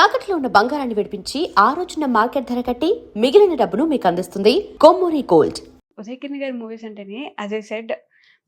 తాకట్లో ఉన్న బంగారాన్ని విడిపించి ఆ రోజున మార్కెట్ ధర కట్టి మిగిలిన డబ్బును మీకు అందిస్తుంది కొమ్మూరి గోల్డ్. ఉదయకిరణ్ గారి మూవీస్ అంటేనే యాజ్ ఐ సెడ్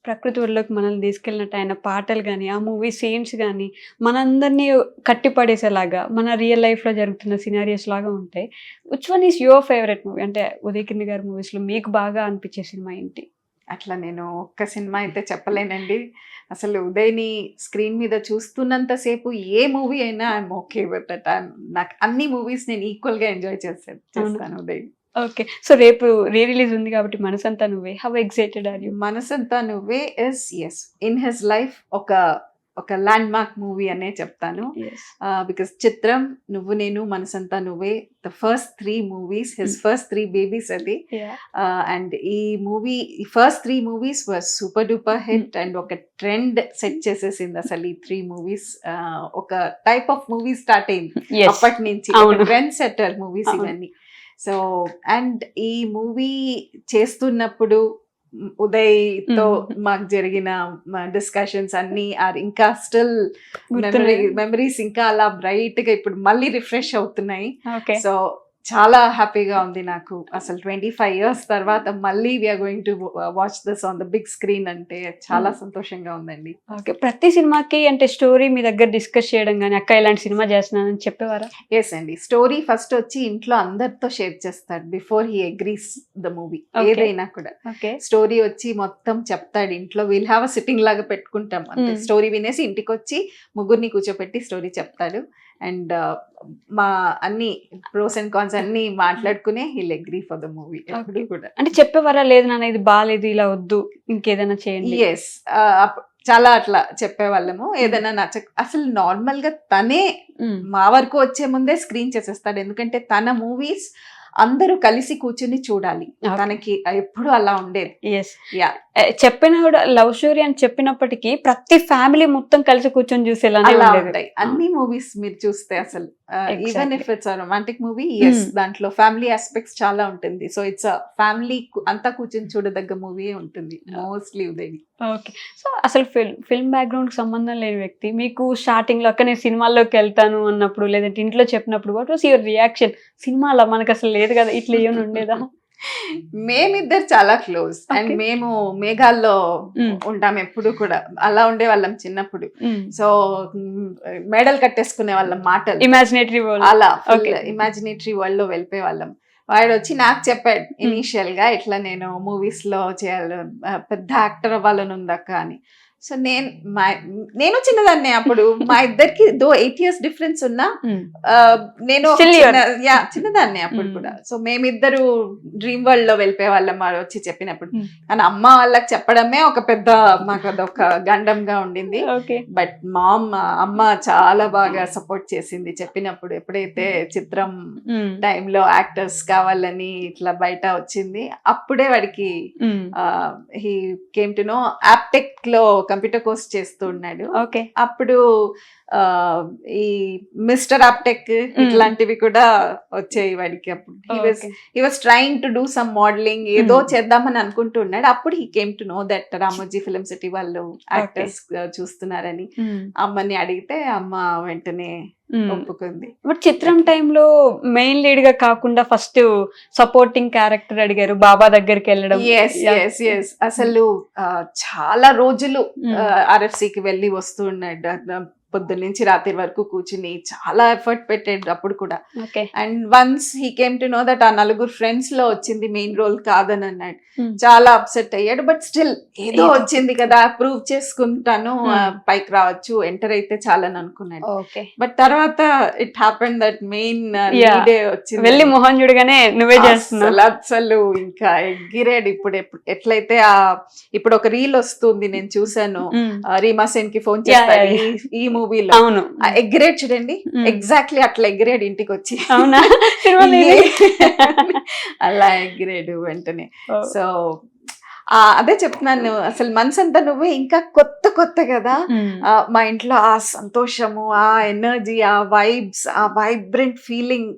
ప్రకృతి ఒడిలోకి మనల్ని తీసుకెళ్ళినట్టు ఆయన పాటలు కానీ ఆ మూవీ సీన్స్ కానీ మనందరినీ కట్టిపడేసేలాగా మన రియల్ లైఫ్లో జరుగుతున్న సినారియస్ లాగా ఉంటాయి which one is your favourite movie అంటే ఉదయకిరణ్ గారి మూవీస్లో మీకు బాగా అనిపించే సినిమా ఏంటి? అట్లా నేను ఒక్క సినిమా అయితే చెప్పలేనండి. అసలు ఉదయ్ని స్క్రీన్ మీద చూస్తున్నంతసేపు ఏ మూవీ అయినా ఐఎమ్ ఓకే విత్ దట్. నాకు అన్ని మూవీస్ నేను ఈక్వల్గా ఎంజాయ్ చేస్తాను చేస్తాను ఉదయ్. ఓకే. సో రేపు రీ రిలీజ్ ఉంది కాబట్టి మనసంతా నువ్వే. How excited are you Manasantha Nuvve. Yes yes in his life ఒక ఒక ల్యాండ్ మార్క్ మూవీ అనే చెప్తాను. బికాస్ చిత్రం Nuvvu Nenu Manasantha Nuvve. The first three movies his first three babies అది. అండ్ ఈ movie first three movies was super duper hit and ఒక trend set చేసేసింది అసలు ఈ త్రీ మూవీస్ ఒక టైప్ ఆఫ్ మూవీ స్టార్ట్ అయింది. అప్పటి నుంచి. Trend setter movies. ఇవన్నీ. సో అండ్ ఈ మూవీ చేస్తున్నప్పుడు ఉదయ్తో. మాకు జరిగిన డిస్కషన్స్ అన్ని ఆర్ ఇంకా స్టిల్. మెమరీస్ ఇంకా అలా బ్రైట్గా ఇప్పుడు మళ్ళీ రిఫ్రెష్ అవుతున్నాయి సో చాలా హ్యాపీగా ఉంది నాకు. అసలు ట్వంటీ ఫైవ్ ఇయర్స్ తర్వాత మళ్ళీ we're going to watch this on the big screen అంటే చాలా Mm. సంతోషంగా ఉందండి. ఓకే ప్రతి సినిమాకి అంటే స్టోరీ మీ దగ్గర డిస్కస్ చేయడం కానీ అక్క ఇలాంటి సినిమా చేస్తున్నానని చెప్పేవారా? ఎస్ అండి. స్టోరీ ఫస్ట్ వచ్చి ఇంట్లో అందరితో షేర్ చేస్తాడు before he agrees the movie. ఏదైనా కూడా. ఓకే స్టోరీ వచ్చి మొత్తం చెప్తాడు ఇంట్లో. వీల్ హ్యావ్ అ సిట్టింగ్ లాగా పెట్టుకుంటాం. స్టోరీ వినేసి ఇంటికి వచ్చి ముగ్గురిని కూర్చోపెట్టి స్టోరీ చెప్తాడు. అండ్ మా అన్ని ప్రోస్ అండ్ కాన్స్ అన్ని మాట్లాడుకునే he'll agree for the movie ఎప్పుడు కూడా. అంటే చెప్పేవారా లేదు నాన్న ఇది బాగాలేదు ఇలా వద్దు ఇంకేదైనా చేయండి. ఎస్ చాలా అట్లా చెప్పేవాళ్ళము. ఏదైనా నచ్చ అసలు నార్మల్గా తనే మ్మ్. మా వరకు వచ్చే ముందే స్క్రీన్ చేసేస్తాడు. ఎందుకంటే తన మూవీస్ అందరూ కలిసి కూర్చుని చూడాలి. తనకి ఎప్పుడు అలా ఉండేది. చెప్పిన కూడా లవ్ స్టోరీ అని చెప్పినప్పటికీ ప్రతి ఫ్యామిలీ మొత్తం కలిసి కూర్చొని చూసేలానే ఉంటాయి. అన్ని మూవీస్ మీరు చూస్తే అసలు even. If it's romantic movie yes. దాంట్లో ఫ్యామిలీ ఆస్పెక్ట్స్ చాలా ఉంటుంది. సో ఇట్స్ ఫ్యామిలీ అంతా కూర్చొని చూడదగ్గ మూవీ ఉంటుంది మోస్ట్లీ ఉదయ్ ఓకే సో అసలు ఫిల్మ్ ఫిల్మ్ బ్యాక్గ్రౌండ్ సంబంధం లేని వ్యక్తి మీకు స్టార్టింగ్లో అక్క నేను సినిమాల్లోకి వెళ్తాను అన్నప్పుడు లేదంటే ఇంట్లో చెప్పినప్పుడు వాట్ వాస్ యువర్ రియాక్షన్ సినిమాలో మనకు అసలు లేదు కదా ఇట్లా ఏమైనా ఉండేదా? మేమిద్దరు చాలా క్లోజ్. అండ్. మేము మేఘాల్లో. ఉంటాం ఎప్పుడు కూడా. అలా ఉండే వాళ్ళం చిన్నప్పుడు సో మెడల్ కట్టేసుకునే వాళ్ళం మాటలు. ఇమాజినేటరీ వరల్డ్ అలా. ఇమాజినేటరీ వరల్డ్లో వెళ్ళిపోయే వాళ్ళం వాడు వచ్చి నాకు చెప్పాడు ఇనీషియల్గా ఇట్లా నేను మూవీస్లో చేయాలి పెద్ద యాక్టర్ అవ్వాలని ఉందక్క అని. సో నేను మా నేను చిన్నదాన్నే అప్పుడు. మా ఇద్దరికి దో ఎయిట్ ఇయర్స్ డిఫరెన్స్ ఉన్నా ఆ, నేను ఒక యా చిన్నదాన్నే అప్పుడు Mm. కూడా. సో మేమిద్దరు డ్రీమ్ వరల్డ్లో వెళ్ళిపోయే వాళ్ళం వచ్చి చెప్పినప్పుడు. Mm. కానీ అమ్మ వాళ్ళకి చెప్పడమే ఒక పెద్ద మాకు అదొక గండంగా ఉండింది. బట్ మామ్ అమ్మ చాలా బాగా సపోర్ట్ చేసింది చెప్పినప్పుడు. ఎప్పుడైతే చిత్రం టైంలో యాక్టర్స్ కావాలని ఇట్లా బయట వచ్చింది అప్పుడే వాడికి హీ కేమ్ టు నో యాప్టెక్లో కంప్యూటర్ కోర్స్ చేస్తూ ఉన్నాడు. ఓకే. అప్పుడు ఈ మిస్టర్ ఆప్టెక్ ఇట్లాంటివి కూడా వచ్చాయి వాడికి అప్పుడు. He was trying to do some modelling ఏదో. చేద్దామని అనుకుంటున్నాడు అప్పుడు he came to know that Ramoji film city వాళ్ళు యాక్టర్స్ చూస్తున్నారని. అమ్మని అడిగితే అమ్మ వెంటనే ఒప్పుకుంది. బట్ చిత్రం టైంలో మెయిన్ లీడ్గా కాకుండా ఫస్ట్ సపోర్టింగ్ క్యారెక్టర్ అడిగారు బాబా దగ్గరికి వెళ్ళడం. అసలు చాలా రోజులు Mm. ఆర్ఎఫ్సికి వెళ్ళి వస్తూ ఉన్నాడు పొద్దు నుంచి రాత్రి వరకు కూర్చుని చాలా ఎఫర్ట్ పెట్టాడు అప్పుడు కూడా. And once he came to know that ఆ నలుగురు ఫ్రెండ్స్లో వచ్చింది మెయిన్ రోల్ కాదని అన్నాడు. Hmm. చాలా అప్సెట్ అయ్యాడు బట్ స్టిల్ ఏదో. వచ్చింది కదా ప్రూవ్ చేసుకుంటాను Hmm. పైకి రావచ్చు ఎంటర్ అయితే చాలని అనుకున్నాడు. ఓకే. బట్ తర్వాత ఇట్ హ్యాపెన్ దట్ మెయిన్ వచ్చింది. వెళ్ళి మొహం చూడగానే నువ్వే చేస్తున్నావు. అసలు ఇంకా ఎగిరాడు ఇప్పుడు ఎట్లయితే ఆ ఇప్పుడు ఒక రీల్ వస్తుంది నేను చూసాను Mm. ఆ, రీమా సేన్కి ఫోన్ ఈ- ఈ మూవీలో. అవును. ఎగ్రేడ్ చూడండి. ఎగ్జాక్ట్లీ అట్లా ఎగిరాడు ఇంటికి వచ్చి అవునా అలా ఎగిరాడు వెంటనే. సో అదే చెప్తున్నాను అసలు మనసంతా నువ్వే ఇంకా కొత్త కొత్త కదా. మా ఇంట్లో ఆ సంతోషము ఆ ఎనర్జీ ఆ వైబ్స్ ఆ వైబ్రెంట్ ఫీలింగ్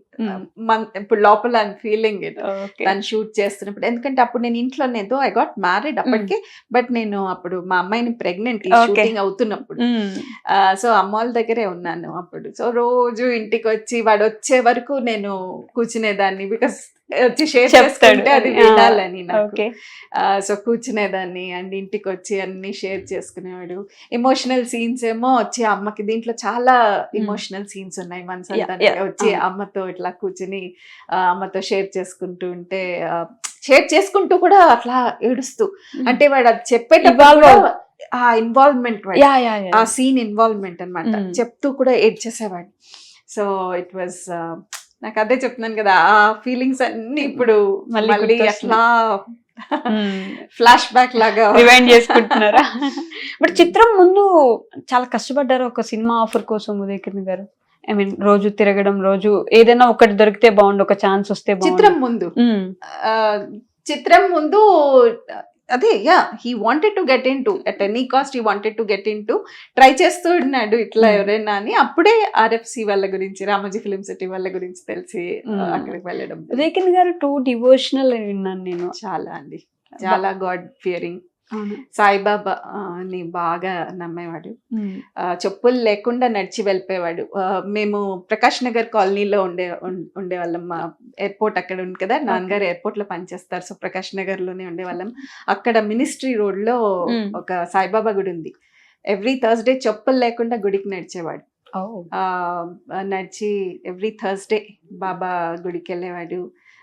ఇప్పుడు లోపల ఫీలింగ్ ఇట్ తను షూట్ చేస్తున్నప్పుడు. ఎందుకంటే అప్పుడు నేను ఇంట్లో ఏదో ఐ గాట్ మ్యారీడ్ అప్పటికే. బట్ నేను అప్పుడు మా అమ్మాయిని ప్రెగ్నెంట్. షూటింగ్ అవుతున్నప్పుడు. సో అమ్మ వాళ్ళ దగ్గరే ఉన్నాను అప్పుడు. సో రోజు ఇంటికి వచ్చి వాడు వచ్చే వరకు నేను కూర్చునేదాన్ని బికాస్ వచ్చి షేర్. చేసుకుంటే అది వినాలని నాకు. సో కూర్చునేదాన్ని అండ్ ఇంటికి వచ్చి అన్ని షేర్ చేసుకునేవాడు. ఎమోషనల్ సీన్స్ ఏమో వచ్చి అమ్మకి దీంట్లో చాలా ఎమోషనల్ సీన్స్ ఉన్నాయి. మనసు. వచ్చి. అమ్మతో ఇట్లా కూర్చుని అమ్మతో షేర్ చేసుకుంటూ ఉంటే షేర్ చేసుకుంటూ కూడా అట్లా ఏడుస్తూ. అంటే వాడు అది చెప్పేటప్పుడు అవుతూ. ఆ ఇన్వాల్వ్మెంట్ ఆ సీన్ ఇన్వాల్వ్మెంట్ అన్నమాట. Mm. చెప్తూ కూడా ఏడ్ చేసేవాడు సో ఇట్ వాజ్ నాకు అదే చెప్తున్నాను కదా ఆ ఫీలింగ్స్ అన్ని ఇప్పుడు మళ్ళీ. అట్లా ఫ్లాష్ బ్యాక్ లాగా రివైండ్ చేసుకుంటున్నారా? బట్ చిత్రం ముందు చాలా కష్టపడ్డారు ఒక సినిమా ఆఫర్ కోసం ఉదయకిరణ్ గారు. ఐ మీన్ రోజు తిరగడం రోజు ఏదైనా ఒకటి దొరికితే బాగుండు ఒక ఛాన్స్ వస్తే. చిత్రం ముందు? చిత్రం ముందు అదే yeah he wanted to get into at any cost he wanted to get into try చేస్తూ ఉన్నాడు ఇట్లా Hmm. ఎవరైనా అని అప్పుడే ఆర్ఎఫ్సి వాళ్ళ గురించి రామోజీ ఫిలిం సిటీ వాళ్ళ గురించి తెలిసి Hmm. అక్కడికి వెళ్ళడం ఉదయకిరణ్ గారు టూ డివోషనల్ విన్నాను నేను చాలా అండి చాలా గాడ్ ఫియరింగ్. సాయిబాబా ని బాగా నమ్మేవాడు. చెప్పులు లేకుండా నడిచి వెళ్ళిపోయేవాడు. మేము ప్రకాష్ నగర్ కాలనీలో ఉండే ఉండేవాళ్ళం. మా ఎయిర్పోర్ట్ అక్కడ ఉంది కదా నాన్నగారు ఎయిర్పోర్ట్లో పనిచేస్తారు. సో ప్రకాష్ నగర్లోనే ఉండేవాళ్ళం. అక్కడ మినిస్ట్రీ రోడ్లో. ఒక సాయిబాబా గుడి ఉంది. ఎవ్రీ థర్స్డే చెప్పులు లేకుండా గుడికి నడిచేవాడు. నడిచి ఎవ్రీ థర్స్డే బాబా గుడికి వెళ్ళేవాడు.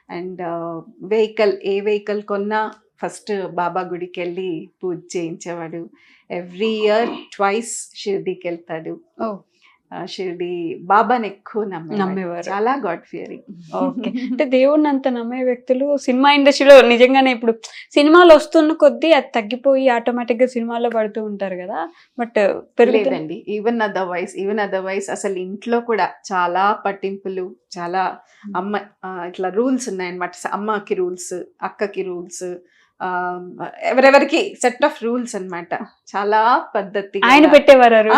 అండ్ వెహికల్ ఏ వెహికల్ కొన్నా ఫస్ట్ బాబా గుడికి వెళ్ళి పూజ చేయించేవాడు. ఎవ్రీ ఇయర్ ట్వైస్ షిర్డీకి వెళ్తాడు షిర్డీ బాబాని ఎక్కువ నమ్మేవారు. చాలా గాడ్ ఫియరింగ్ ఓకే. అంటే దేవుడిని అంత నమ్మే వ్యక్తులు సినిమా ఇండస్ట్రీలో నిజంగానే ఇప్పుడు సినిమాలు వస్తున్న కొద్దీ అది తగ్గిపోయి ఆటోమేటిక్గా సినిమాల్లో పడుతూ ఉంటారు కదా. బట్ పెరుగుతుంది లేదండి. ఈవెన్ అదర్వైజ్ ఈవెన్ అదర్వైజ్ అసలు ఇంట్లో కూడా చాలా పట్టింపులు చాలా అమ్మ ఇట్లా రూల్స్ ఉన్నాయన్నమాట. అమ్మకి రూల్స్ అక్కకి రూల్స్ ఎవరెవరికి సెట్ ఆఫ్ రూల్స్ అన్నమాట. చాలా పద్ధతి ఆయన పెట్టేవారు.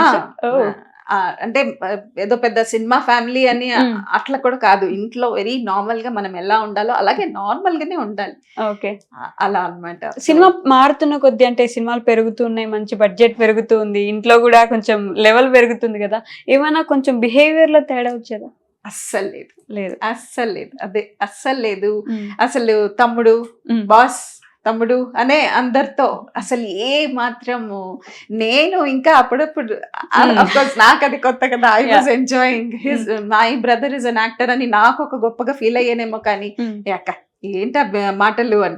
అంటే ఏదో పెద్ద సినిమా ఫ్యామిలీ అని. అట్లా కూడా కాదు. ఇంట్లో వెరీ నార్మల్గా మనం ఎలా ఉండాలో అలాగే నార్మల్ గానే ఉండాలి. ఓకే. అలా అన్నమాట. సినిమా మారుతున్న కొద్దీ అంటే సినిమాలు పెరుగుతున్నాయి మంచి బడ్జెట్ పెరుగుతుంది ఇంట్లో కూడా కొంచెం లెవెల్ పెరుగుతుంది కదా. ఏమైనా కొంచెం బిహేవియర్లో తేడా వచ్చేదా? అస్సలు లేదు. లేదు. అస్సలు లేదు. అదే అస్సలు లేదు. అసలు తమ్ముడు బాస్ తమ్ముడు అనే అందరితో అసలు ఏ మాత్రము. నేను ఇంకా అప్పుడప్పుడు Hmm. నాకు అది కొత్త కదా. I was. Enjoying his my brother is an actor అని నాకు ఒక గొప్పగా ఫీల్ అయ్యానేమో కానీ. "ఏ అక్క ఏంట మాటలు అని.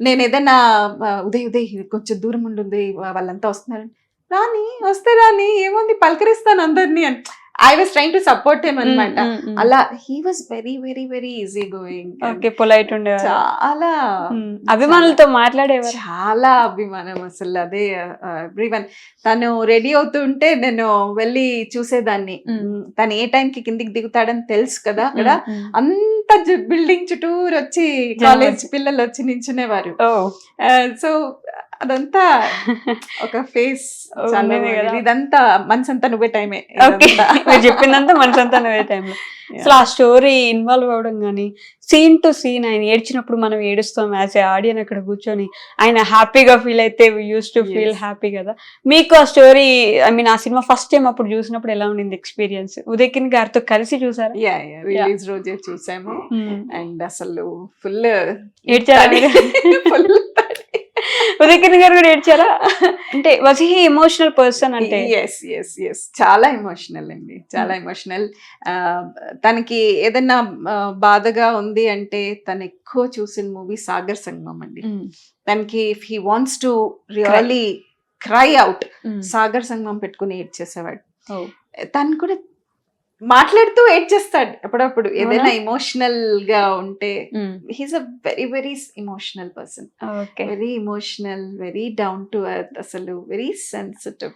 నేను ఏదైనా ఉదయ్ ఉదయ్ కొంచెం దూరం ఉండుంది వాళ్ళంతా వస్తున్నారు. రాని వస్తే రాని ఏముంది పలకరిస్తాను అందరినీ అని. I was trying to support him అనమాట. అలా he was very very very easy going okay polite ఉండేవారు చాలా ఉమ్. అభిమానులతో మాట్లాడేవారు చాలా అభిమానం అసలు అదే ఎవ్రీవన్ తను రెడీ అవుతుంటే నేను వెళ్ళి చూసేదాన్ని Mm. Mm, తను ఏ టైం కి కిందికి దిగుతాడని తెలుసు కదా అక్కడ. అంత బిల్డింగ్ చుట్టూరు వచ్చి కాలేజ్. పిల్లలు వచ్చి నించునేవారు సో అదంతా ఒక ఫేస్. ఇదంతా మనసంతా నువ్వే టైమే ఓకే. మీరు చెప్పిందంతా మనసంతా నువ్వే టైంలో అసలు ఆ స్టోరీ ఇన్వాల్వ్ అవ్వడం కానీ సీన్ టు సీన్ ఆయన ఏడ్చినప్పుడు మనం ఏడుస్తాం యాజ్ ఏ ఆడియన్ అక్కడ కూర్చొని ఆయన హ్యాపీగా ఫీల్ అయితే యూస్ టు ఫీల్. హ్యాపీ కదా. మీకు ఆ స్టోరీ ఐ మీన్ ఆ సినిమా ఫస్ట్ టైం అప్పుడు చూసినప్పుడు ఎలా ఉండింది ఎక్స్పీరియన్స్ ఉదయకిన్ గారితో కలిసి చూసారా? రిలీజ్ రోజే చూసాము. అండ్ అసలు ఫుల్ ఏడ్చారా? ఫుల్ ఉదయకిన్ గారు కూడా ఏడ్చారా? అంటే వాజ్ హీ ఎమోషనల్ పర్సన్ అంటే. ఎస్ ఎస్ ఎస్ చాలా ఎమోషనల్ అండి. చాలా ఎమోషనల్ తనకి ఏదైనా బాధగా ఉంది అంటే తను ఎక్కువ చూసిన మూవీ సాగర్ సంగమం అండి. ఉమ్, తనకి if he wants to really cry out. Sagar Sangamam పెట్టుకుని ఏడ్ చేసేవాడు ఓ. తను కూడా మాట్లాడుతూ ఏడ్ చేస్తాడు అప్పుడప్పుడు. ఏదైనా అవునా? ఎమోషనల్గా ఉంటే he's uh very very emotional person very emotional very down to earth అసలు వెరీ సెన్సిటివ్